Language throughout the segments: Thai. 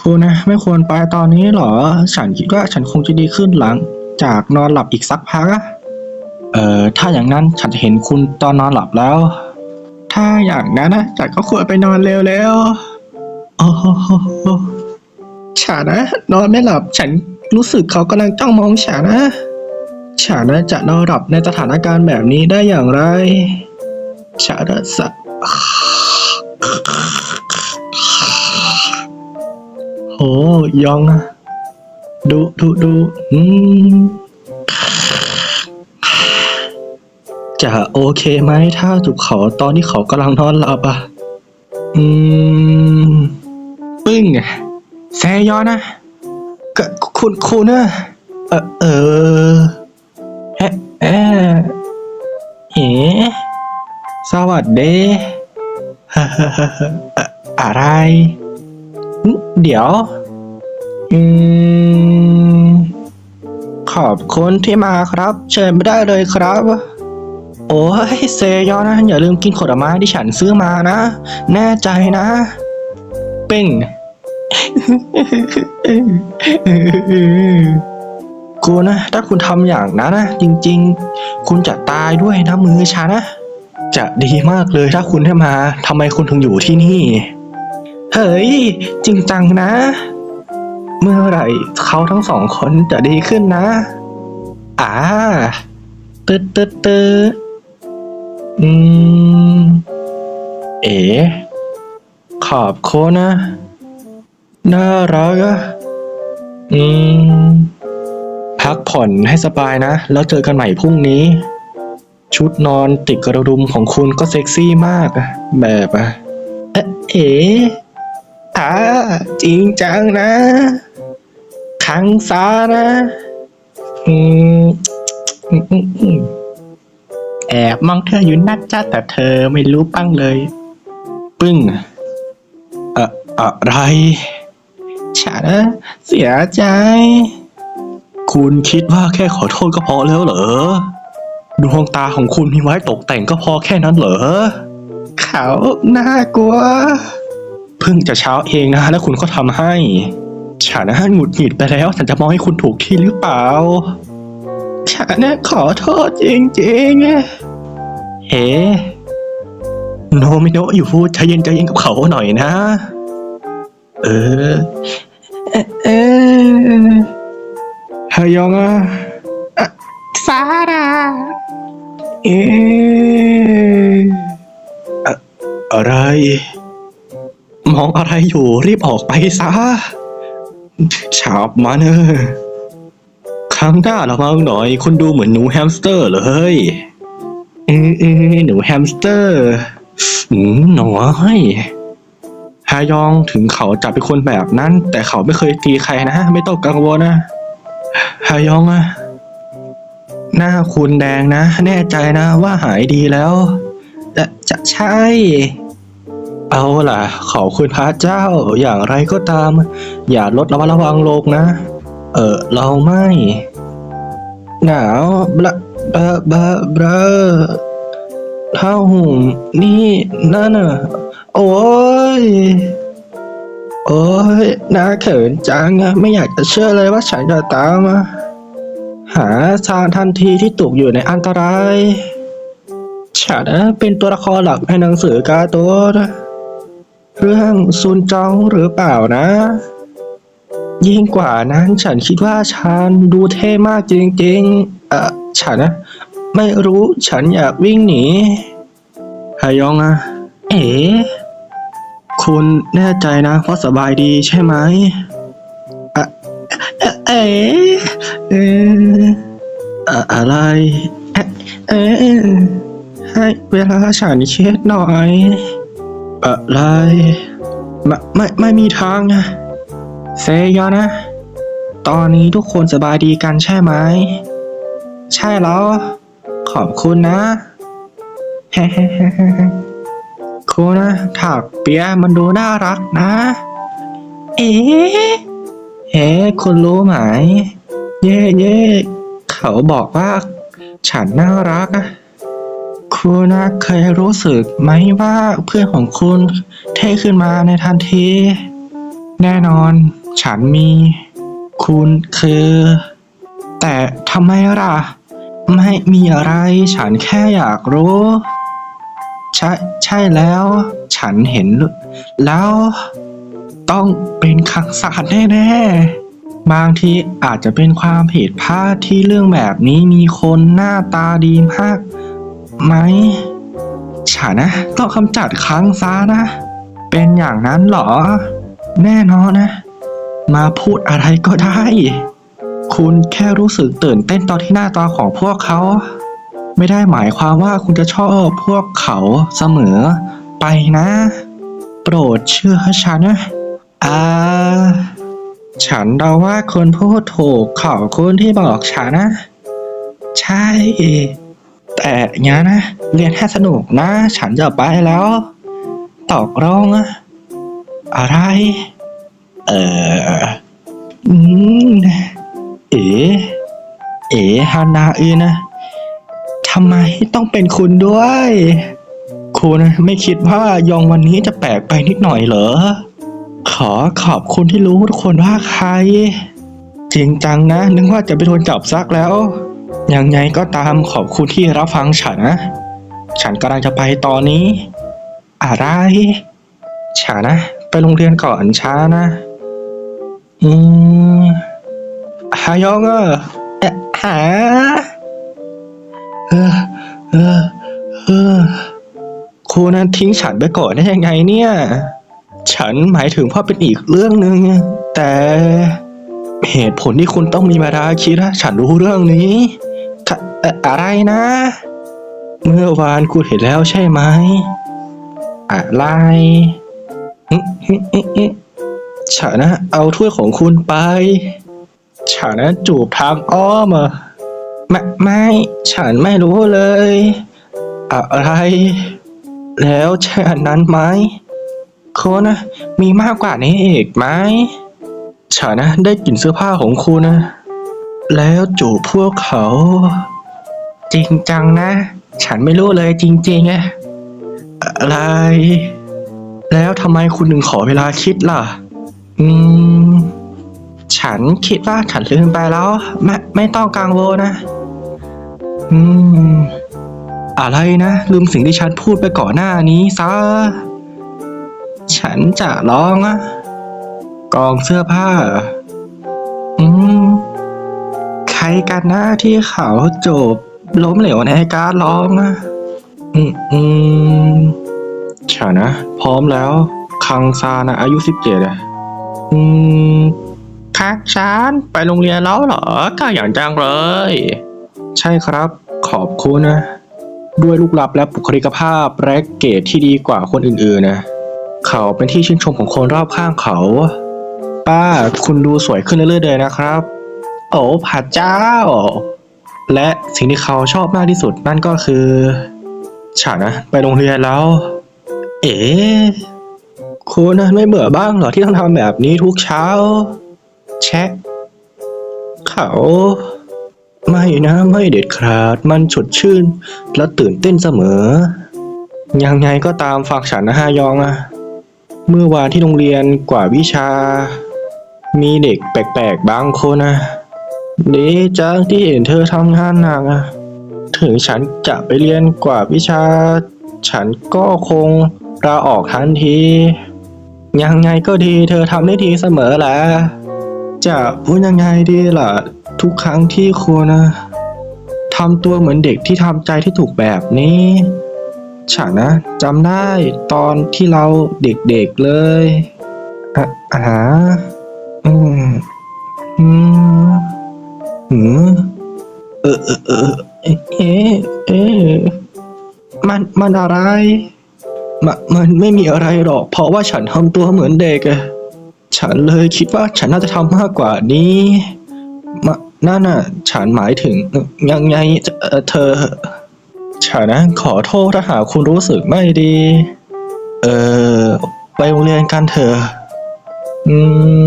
คุณนะไม่ควรไปตอนนี้หรอ ฉันคิดว่าฉันคงจะดีขึ้นหลัง จากนอนหลับอีกสักพักอะเอ่อถ้าอย่างนั้นฉันจะเห็นคุณตอนนอนหลับแล้ว ถ้าอย่างนั้นนะฉันก็ควรไปนอนเร็วๆโอ้โหฉันนะนอนไม่หลับฉันรู้สึกเขากำลังจ้องมองฉันนะ ฉันนะจะนอนหลับในสถานการณ์แบบนี้ได้อย่างไรฉันนะ ยองอะดูดูดูอืมจะโอเคไหมถ้าถูกเขาตอนที่เขากำลังนอนหลับอะ อืม ปึ้งแซยอนนะก็คุณคุณอะเออเออเอ๊ะเอ๊ะเอ๋สวัสดีฮ่าฮ่าฮ่าฮ่าอะอะไรหึ เดี๋ยว อืม ขอบคุณที่มาครับ เชิญไม่ได้เลยครับ โอ้ยเซยอนนะอย่าลืมกินผลไม้ที่ฉันซื้อมานะ แน่ใจนะเป้งคุณนะ ถ้าคุณทำอย่างนั้นนะจริง ๆ คุณจะตายด้วยนะมือฉันนะ จะดีมากเลยถ้าคุณได้มาทำไมคุณถึงอยู่ที่นี่ เฮ้ย จริงจังนะ เมื่อไหร่เขาทั้งสองคนจะดีขึ้นนะ อ่าตึ๊ดตึ๊ดตึ๊ดอืม เอ๋ขอบคุณนะ น่ารักอะอืม พักผ่อนให้สบายนะ แล้วเจอกันใหม่พรุ่งนี้ ชุดนอนติดกระดุมของคุณก็เซ็กซี่มากอะแบบอะเอ๋า จริงจังนะคังซานะอืมอืมอืมอืมแอบมองเธออยู่นัดจ้าแต่เธอไม่รู้ปั้งเลย ปึ้งอะอะไร ฉันเสียใจ คุณคิดว่าแค่ขอโทษก็พอแล้วเหรอ ดวงตาของคุณมีไว้ตกแต่งก็พอแค่นั้นเหรอ เขาน่ากลัว เพิ่งจะเช้าเองนะแล้วคุณก็ทำให้ ฉันนะหงุดหงิดไปแล้ว ฉันจะมองให้คุณถูกที่หรือเปล่า ฉันนะขอโทษจริงๆเฮ้โนมิโนะอยู่ใจเย็นใจเย็นกับเขาหน่อยนะ เออ เออเออฮายองอะอะซาดาเอออะอะไร มองอะไรอยู่รีบออกไปซะฉาบมาเนอะครั้งหน้าระวังหน่อย คุณดูเหมือนหนูแฮมสเตอร์เลยเออเออหนูแฮมสเตอร์อืมน้อยฮายองถึงเขาจะเป็นคนแบบนั้น แต่เขาไม่เคยตีใครนะ ไม่ต้องกังวลนะฮายองอะหน้าคุณแดงนะ แน่ใจนะว่าหายดีแล้วจะจะใช่ เอาล่ะ ขอบคุณพระเจ้า อย่างไรก็ตาม อย่าลดระมัดระวังโลกนะ เออ เราไม่ หนาวบละบะบะบะผ้าห่มนี่นั่นนะโอ้ย โอ้ยน่าเขินจังอะไม่อยากจะเชื่อเลยว่าฉันจะตามมาหาทางทันทีที่ตกอยู่ในอันตราย ฉันนะเป็นตัวละครหลักในหนังสือการ์ตูน เรื่องซุนจองหรือเปล่านะ ยิ่งกว่านั้นฉันคิดว่าฉันดูเท่มากจริงๆ เออฉันนะไม่รู้ฉันอยากวิ่งหนีฮายองอะเอ๋คุณแน่ใจนะว่าสบายดีใช่ไหมอะเอเอเอออะอะไร เอเอให้เวลาฉันเช็ดหน่อย อะไรไม่ไม่ไม่มีทางนะ เซยอนะ ตอนนี้ทุกคนสบายดีกันใช่ไหม ใช่แล้ว ขอบคุณนะเฮ้ๆคุณนะถักเปียมันดูน่ารักนะ เอ๊ะเอ๊ะคุณรู้ไหม เย่เย่เขาบอกว่า ฉันน่ารักอะ คุณนะเคยรู้สึกไหมว่าเพื่อนของคุณเท่ขึ้นมาในทันที แน่นอน ฉันมี คุณคือ แต่ทำไมล่ะ ไม่มีอะไร ฉันแค่อยากรู้ ใช่ใช่แล้ว ฉันเห็นแล้ว ต้องเป็นคังสารแน่ๆบางทีอาจจะเป็นความผิดพลาดที่เรื่องแบบนี้มีคนหน้าตาดีมาก ไหม ฉันนะต้องกำจัดค้างซานะ เป็นอย่างนั้นเหรอ แน่นอนนะ มาพูดอะไรก็ได้ คุณแค่รู้สึกตื่นเต้นตอนที่หน้าตาของพวกเขา ไม่ได้หมายความว่าคุณจะชอบพวกเขาเสมอ ไปนะ โปรดเชื่อฉันนะอ่าฉันเดาว่าคนพูดถูกขอบคุณที่บอกฉันนะ ใช่ แต่งั้นนะ เรียนให้สนุกนะ ฉันจะไปแล้ว ตอกลงอะอะไร เอออืมเอ๋เอ๋ฮานาอือนะทำไมต้องเป็นคุณด้วย คุณไม่คิดว่ายองวันนี้จะแปลกไปนิดหน่อยเหรอ ขอขอบคุณที่รู้ทุกคนว่าใคร จริงจังนะ นึกว่าจะไปโดนจับซักแล้ว ยังไงก็ตามขอบคุณที่รับฟังฉันนะ ฉันกำลังจะไปตอนนี้ อะไร ฉันนะ ไปโรงเรียนก่อนช้านะ อืมฮายองเออเอ๊ะหาเออเออเออคุณนั้นทิ้งฉันไปก่อนได้ยังไงเนี่ย ฉันหมายถึงว่าเป็นอีกเรื่องหนึ่งแต่เหตุผลที่คุณต้องมีมาดาคิดนะฉันรู้เรื่องนี้ อะไรนะ เมื่อวานคุณเห็นแล้วใช่ไหม อะไรฉันนะเอาถ้วยของคุณไป ฉันนะจูบทางอ้อมอะไม่ไม่ ฉันไม่รู้เลย อะไร แล้วใช่อันนั้นไหมคุณนะมีมากกว่านี้อีกไหมฉันนะได้กลิ่นเสื้อผ้าของคุณนะ แล้วจูบพวกเขา จริงจังนะ ฉันไม่รู้เลยจริงๆอะอะไร แล้วทำไมคุณถึงขอเวลาคิดล่ะ อืม ฉันคิดว่าฉันลืมไปแล้ว ไม่ไม่ต้องกังวลนะ อืม อะไรนะ ลืมสิ่งที่ฉันพูดไปก่อนหน้านี้ซะ ฉันจะร้องอะกองเสื้อผ้า อืม รกันนะที่เขาจบล้มเหลวในการร้องอะอืมอืมฉันนะ พร้อมแล้ว คังซานะอายุสิบเจ็ดอะ อืมคักฉันไปโรงเรียนแล้วเหรอก็อย่างจังเลย ใช่ครับ ขอบคุณนะ ด้วยลูกลับและบุคลิกภาพและเกรดที่ดีกว่าคนอื่นๆนะ เขาเป็นที่ชื่นชมของคนรอบข้างเขา ป้าคุณดูสวยขึ้นเรื่อยๆเลยนะครับ โอ้พระเจ้า และสิ่งที่เขาชอบมากที่สุดนั่นก็คือ ฉันนะไปโรงเรียนแล้ว เอ๋คุณนะไม่เบื่อบ้างเหรอที่ต้องทำแบบนี้ทุกเช้า แชะ เขา ไม่นะไม่เด็ดขาดมันสดชื่น และตื่นเต้นเสมอ ยังไงก็ตามฝากฉันนะฮายองอะเมื่อวานที่โรงเรียนกว่าวิชา มีเด็กแปลกๆบางคนนะ ดีจังที่เห็นเธอทำงานหนักอะถึงฉันจะไปเรียนกว่าวิชา ฉันก็คงลาออกทันที ยังไงก็ดีเธอทำได้ดีเสมอแหละ จะพูดยังไงดีล่ะ ทุกครั้งที่คุณนะทำตัวเหมือนเด็กที่ทำใจที่ถูกแบบนี้ ฉันนะจำได้ตอนที่เราเด็กๆเลยอะอ่าอืมอืม อืมเออเออเออเอเออมันมันอะไรมันมันไม่มีอะไรหรอก เพราะว่าฉันทำตัวเหมือนเด็กอะฉันเลยคิดว่าฉันน่าจะทำมากกว่านี้มานั่นน่ะ ฉันหมายถึงยังไงเอ่อเธอ ฉันนะขอโทษถ้าหากคุณรู้สึกไม่ดี เออไปโรงเรียนกันเถอะอืม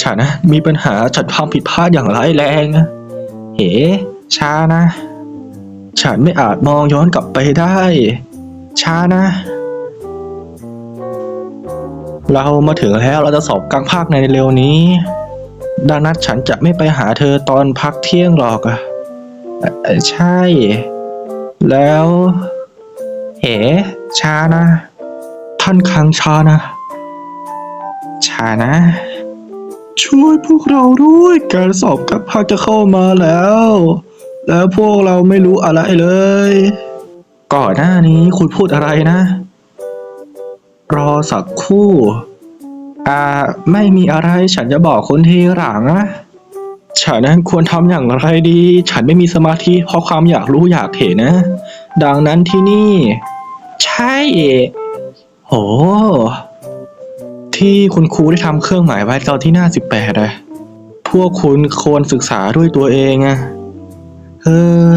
ฉันนะมีปัญหาฉันทำผิดพลาดอย่างร้ายแรงอะเฮ้ช้านะ ฉันไม่อาจมองย้อนกลับไปได้ ช้านะ เรามาถึงแล้วเราจะสอบกลางภาคในเร็วนี้ ดังนั้นฉันจะไม่ไปหาเธอตอนพักเที่ยงหรอกอะเอ่อเอ่อใช่ แล้วเอ๋ช้านะ ท่านคังช้านะ ช้านะ ช่วยพวกเราด้วยการสอบกลางภาคจะเข้ามาแล้ว แล้วพวกเราไม่รู้อะไรเลย ก่อนหน้านี้คุณพูดอะไรนะ รอสักครู่ อ่า ไม่มีอะไรฉันจะบอกคนทีหลังนะฉันนั้นควรทำอย่างไรดี ฉันไม่มีสมาธิเพราะความอยากรู้อยากเห็นนะ ดังนั้นที่นี่ ใช่ โห ที่คุณครูได้ทำเครื่องหมายไว้ตอนที่หน้าสิบแปดอะพวกคุณควรศึกษาด้วยตัวเองอะเออ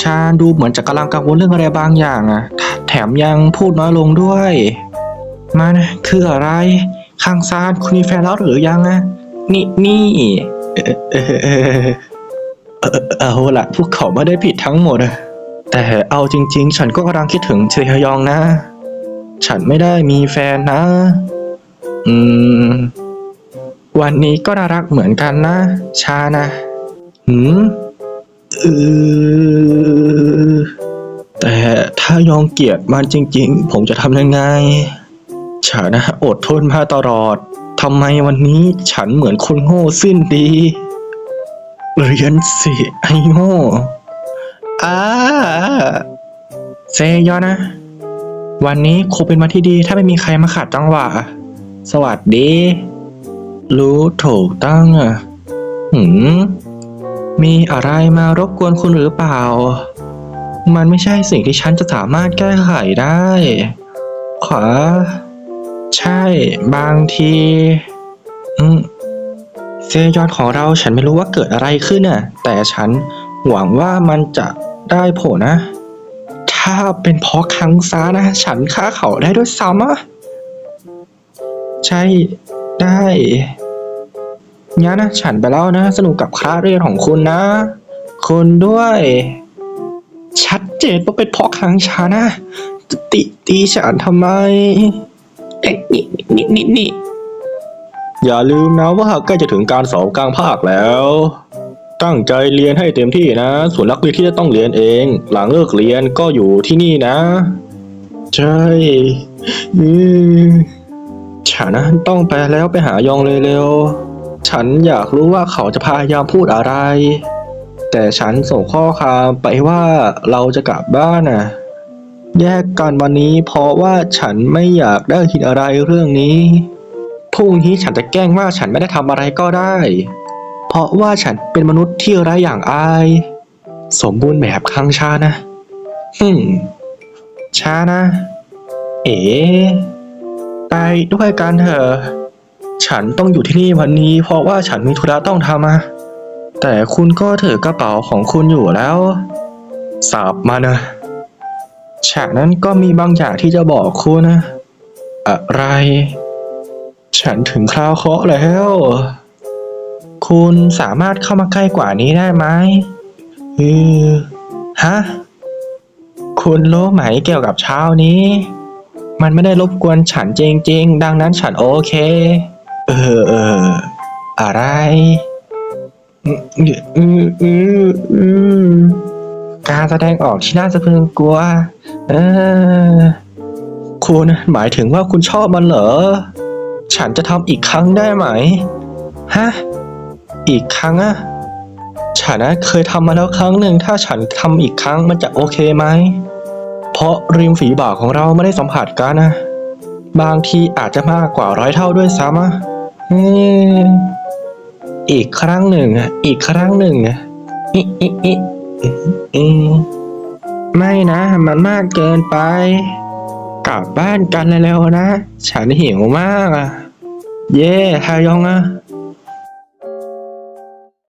ชาญดูเหมือนจะกำลังกังวลเรื่องอะไรบางอย่างอะแถมยังพูดน้อยลงด้วย มันคืออะไร ข้างซานคุณมีแฟนแล้วหรือยังอะนี่นี่เออเออเออเอาละพวกเขาไม่ได้ผิดทั้งหมดอะแต่เอาจริง ๆ ฉันก็กำลังคิดถึงเชยฮยองนะ ฉันไม่ได้มีแฟนนะ อืม วันนี้ก็น่ารักเหมือนกันนะ ชานะ หืมเออแต่ถ้ายองเกลียดมันจริง ๆ ผมจะทำยังไง ฉันนะอดทนมาตลอดทำไมวันนี้ฉันเหมือนคนโง่สิ้นดีเรียนสิไอโง่อ้าเซยอนะ วันนี้คงเป็นวันที่ดีถ้าไม่มีใครมาขัดจังหวะ สวัสดี รู้ถูกตั้งอะหืมมีอะไรมารบกวนคุณหรือเปล่า มันไม่ใช่สิ่งที่ฉันจะสามารถแก้ไขได้ขวาใช่ บางที อืมเซยอนของเราฉันไม่รู้ว่าเกิดอะไรขึ้นน่ะ แต่ฉันหวังว่ามันจะได้ผลนะ ถ้าเป็นเพราะคังซานะ ฉันฆ่าเขาได้ด้วยซ้ำอะใช่ได้งั้นนะฉันไปแล้วนะ สนุกกับคลาเรียนของคุณนะ คุณด้วย ชัดเจนว่าเป็นเพราะคังชานะติตีฉันทำไมเอ๊ะนี่นี่นี่นี่อย่าลืมนะว่าใกล้จะถึงการสอบกลางภาคแล้ว ตั้งใจเรียนให้เต็มที่นะ ส่วนนักเรียนที่จะต้องเรียนเอง หลังเลิกเรียนก็อยู่ที่นี่นะ ใช่อืมฉันต้องไปแล้วไปหายองเร็วๆ ฉันอยากรู้ว่าเขาจะพยายามพูดอะไร แต่ฉันส่งข้อความไปว่าเราจะกลับบ้านน่ะ แยกกันวันนี้เพราะว่าฉันไม่อยากได้คิดอะไรเรื่องนี้ พรุ่งนี้ฉันจะแกล้งว่าฉันไม่ได้ทำอะไรก็ได้ เพราะว่าฉันเป็นมนุษย์ที่ไร้อย่างอาย สมบูรณ์แบบข้างชานะฮึมชานะ เอ๋ไปด้วยกันเถอะฉันต้องอยู่ที่นี่วันนี้ เพราะว่าฉันมีธุระต้องทำอะแต่คุณก็ถือกระเป๋าของคุณอยู่แล้วสาบมานะฉันนั้นก็มีบางอย่างที่จะบอกคุณนะ อะไร ฉันถึงคราวเคราะห์แล้ว คุณสามารถเข้ามาใกล้กว่านี้ได้ไหมเออฮะ คุณรู้ไหมเกี่ยวกับเช้านี้ มันไม่ได้รบกวนฉันจริง ๆ ดังนั้นฉันโอเค เออเอออะไรการแสดงออกที่น่าสะพรึงกลัว เออ คุณหมายถึงว่าคุณชอบมันเหรอ ฉันจะทำอีกครั้งได้ไหม ฮะ อีกครั้งอะฉันนะเคยทำมาแล้วครั้งหนึ่งถ้าฉันทำอีกครั้งมันจะโอเคไหม เพราะริมฝีปากของเราไม่ได้สัมผัสกันนะ บางทีอาจจะมากกว่าร้อยเท่าด้วยซ้ำอะอีกครั้งหนึ่งอะอีกครั้งหนึ่งอะอิอิอิอืมไม่นะ มันมากเกินไป กลับบ้านกันเร็วๆนะ ฉันหิวมากอะเย่ทายองอะ